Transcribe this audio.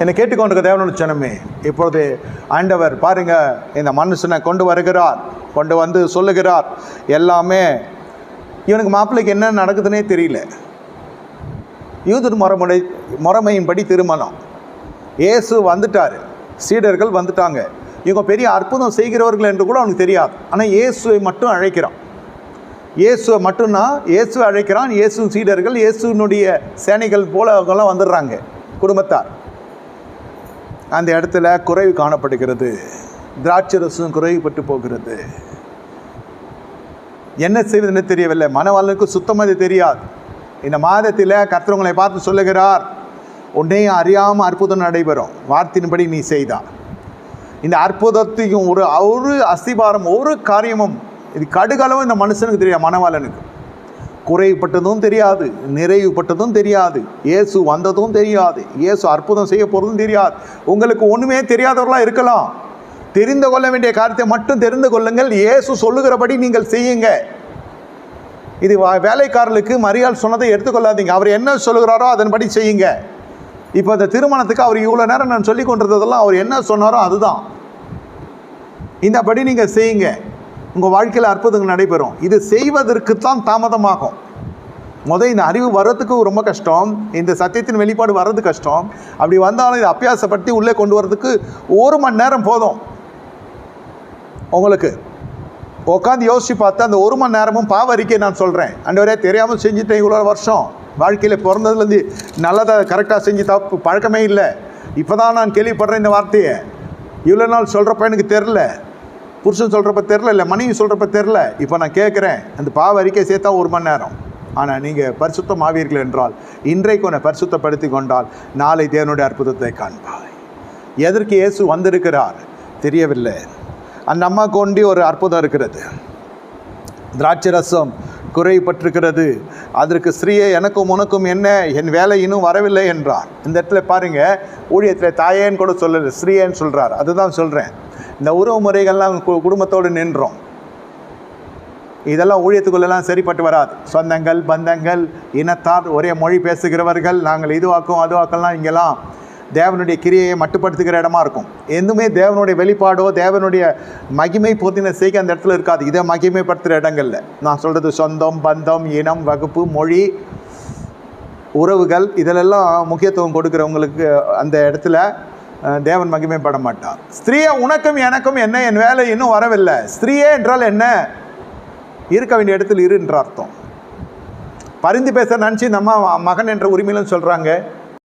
என்னை கேட்டுக்கொண்டிருக்க தேவனோட ஜனமே இப்பொழுது ஆண்டவர் பாருங்க இந்த மனுஷனை கொண்டு வருகிறார் கொண்டு வந்து சொல்லுகிறார். எல்லாமே இவனுக்கு மாப்பிள்ளைக்கு என்ன நடக்குதுன்னே தெரியல. யூதர் முறைமுறை முறைமையின்படி திருமணம். இயேசு வந்துட்டார். சீடர்கள் வந்துட்டாங்க. இவங்க பெரிய அற்புதம் செய்கிறவர்கள் என்று கூட அவனுக்கு தெரியாது. ஆனால் இயேசுவை மட்டும் அழைக்கிறான். இயேசுவை மட்டும்னா இயேசுவை அழைக்கிறான் இயேசு சீடர்கள் இயேசுனுடைய சேனைகள் போல அவங்கெல்லாம் வந்துடுறாங்க குடும்பத்தார். அந்த இடத்துல குறைவு காணப்படுகிறது. திராட்சை ரசம் குறைவுபட்டு போகிறது. என்ன செய்வதுன்னு தெரியவில்லை. மனவாளனுக்கு சுத்தமாக தெரியாது. இந்த மாதத்தில் கர்த்தவங்களை பார்த்து சொல்லுகிறார் உன்னையும் அறியாமல் அற்புதம் நடைபெறும். வார்த்தையின்படி நீ செய்தா. இந்த அற்புதத்தையும் ஒரு ஒரு அஸ்திபாரம் ஒரு காரியமும் இது கடுகளவும் இந்த மனுஷனுக்கு தெரியாது மனவாளனுக்கு. குறைப்பட்டதும் தெரியாது நிறைவுப்பட்டதும் தெரியாது. இயேசு வந்ததும் தெரியாது. இயேசு அற்புதம் செய்ய போகிறதும் தெரியாது. உங்களுக்கு ஒன்றுமே தெரியாதவர்களாக இருக்கலாம். தெரிந்து கொள்ள வேண்டிய காரியத்தை மட்டும் தெரிந்து கொள்ளுங்கள். இயேசு சொல்லுகிறபடி நீங்கள் செய்யுங்க. இது வேலைக்காரர்களுக்கு மரியாள் சொன்னதை எடுத்துக்கொள்ளாதீங்க. அவர் என்ன சொல்லுகிறாரோ அதன்படி செய்யுங்க. இப்போ இந்த திருமணத்துக்கு அவர் இவ்வளோ நேரம் நான் சொல்லி கொண்டிருந்ததெல்லாம் அவர் என்ன சொன்னாரோ அதுதான். இந்தபடி நீங்கள் செய்யுங்க. உங்கள் வாழ்க்கையில் அற்புதங்கள் நடைபெறும். இது செய்வதற்கு தான் தாமதமாகும். முத இந்த அறிவு வர்றதுக்கு ரொம்ப கஷ்டம். இந்த சத்தியத்தின் வெளிப்பாடு வர்றது கஷ்டம். அப்படி வந்தாலும் இதை அபியாசப்படுத்தி உள்ளே கொண்டு வர்றதுக்கு ஒரு மணி நேரம் போதும். உங்களுக்கு. உட்காந்து யோசிச்சு பார்த்தா அந்த ஒரு மணி நேரமும் பாவ அறிக்கை நான் சொல்கிறேன் அண்டவரே தெரியாமல் செஞ்சுட்டேன் இவ்வளோ வருஷம். வாழ்க்கையில் பிறந்ததுலேருந்து நல்லதை கரெக்டாக செஞ்சு தப்பு பழக்கமே இல்லை. இப்போ தான் நான் கேள்விப்படுறேன் இந்த வார்த்தையை. இவ்வளோ நாள் சொல்கிறப்ப எனக்கு தெரில புருஷன் சொல்கிறப்ப தெரில இல்லை மனைவி சொல்கிறப்ப தெரில இப்போ நான் கேட்குறேன் அந்த பாவ அறிக்கை சேர்த்தா ஒரு மணி நேரம். ஆனால் நீங்கள் பரிசுத்தம் ஆவீர்கள் என்றால் இன்றைக்கு உன்னை பரிசுத்தப்படுத்தி கொண்டால் நாளை தேவனுடைய அற்புதத்தை காண்பாய். எதற்கு இயேசு வந்திருக்கிறார்? தெரியவில்லை. அந்த அம்மா கொண்டி ஒரு அற்புதம் இருக்கிறது. திராட்சை ரசம் குறைப்பட்டிருக்கிறது அதற்கு ஸ்ரீயே எனக்கும் உனக்கும் என்ன? என் வேலை இன்னும் வரவில்லை என்றார். இந்த இடத்துல பாருங்கள் ஊழியத்தில் தாயேன்னு கூட சொல்லலை ஸ்ரீயேன்னு சொல்கிறார் அதுதான் சொல்கிறேன் இந்த உறவு முறைகள்லாம் கு- குடும்பத்தோடு நின்றோம். இதெல்லாம் ஊழியத்துக்குள்ளெல்லாம் சரிப்பட்டு வராது. சொந்தங்கள் பந்தங்கள் இனத்தார் ஒரே மொழி பேசுகிறவர்கள் நாங்கள் இதுவாக்கும் அதுவாக்கெல்லாம் இங்கெல்லாம் தேவனுடைய கிரியையை மட்டுப்படுத்துகிற இடமா இருக்கும். எதுவுமே தேவனுடைய வெளிப்பாடோ தேவனுடைய மகிமை போத்தின செய்க அந்த இடத்துல இருக்காது. இதை மகிமைப்படுத்துகிற இடங்கள்ல. நான் சொல்கிறது சொந்தம் பந்தம் இனம் வகுப்பு மொழி உறவுகள் இதிலெல்லாம் முக்கியத்துவம் கொடுக்குறவங்களுக்கு அந்த இடத்துல தேவன் மகிமைப்பட மாட்டார் ஸ்திரீயே உனக்கும் எனக்கும் என்ன? என் வேலை இன்னும் வரவில்லை. ஸ்திரீயே என்றால் என்ன? இருக்க வேண்டிய இடத்தில் இரு என்ற அர்த்தம். பரிந்து பேச நினச்சி நம்ம மகன் என்ற உரிமையிலும் சொல்கிறாங்க